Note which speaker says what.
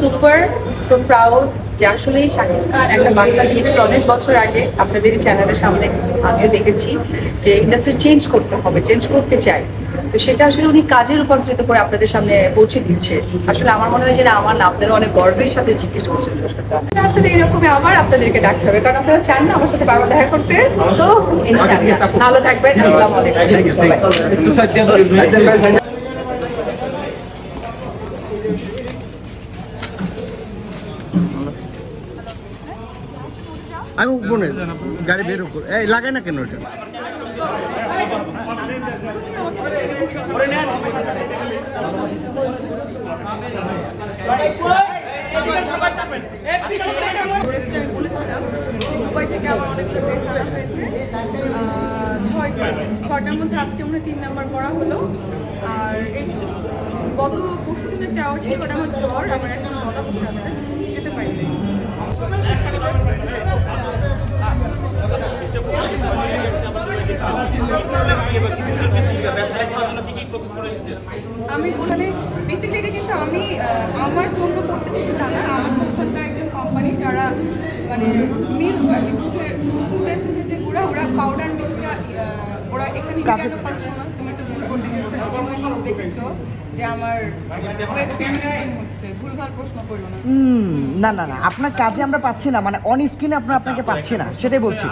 Speaker 1: Super so proud যে আসলে শাকিব খান একটা বার্তা দিয়েছিল অনেক বছর আগে আপনাদের চ্যানেলের সামনে আমিও দেখেছি যে ইন্ডাস্ট্রি চেঞ্জ করতে হবে চেঞ্জ করতে চাই তো সেটা আসলে উনি কাজে রূপান্তরিত করে আপনাদের সামনে পৌঁছে দিচ্ছে। আসলে আমার মনে হয় যে আমার না আপনারা অনেক গর্বের সাথে জিজ্ঞেস করছেন আসলে এরকমই আবার আপনাদেরকে ডাকতে হবে, কারণ আপনারা চান না আমার সাথে বারবার দেখা করতে। তো ভালো থাকবেন, আসসালামু আলাইকুম।
Speaker 2: আমি উপনে গাড়ি বের এই, লাগাই না কেন এটা?
Speaker 3: আমার ছয়টার মধ্যে আজকে মনে তিন নাম্বার করা হলো। আর এই গত পরশু দিনের টাওয়ার ছিল ওটা আমার জ্বর আমার এখন গলা বসে আছে যেতে পারিনি আমি ওখানে বেসিক্যালি এটা কিন্তু আমি আমার জন্য করতে চেয়েছি তা না আমার ওখানকার একজন কোম্পানি যারা মানে আর দুধের দুধের যে গুঁড়া ওরা পাউডার মিলটা ওরা এখানে পাচ্ছ না দেখেছ যে আমার না।
Speaker 4: হুম, না না না। আপনার কাজে আমরা পাচ্ছি না। মানে অন স্ক্রিনে আপনার আপনাকে পাচ্ছি না। সেটাই বলছি।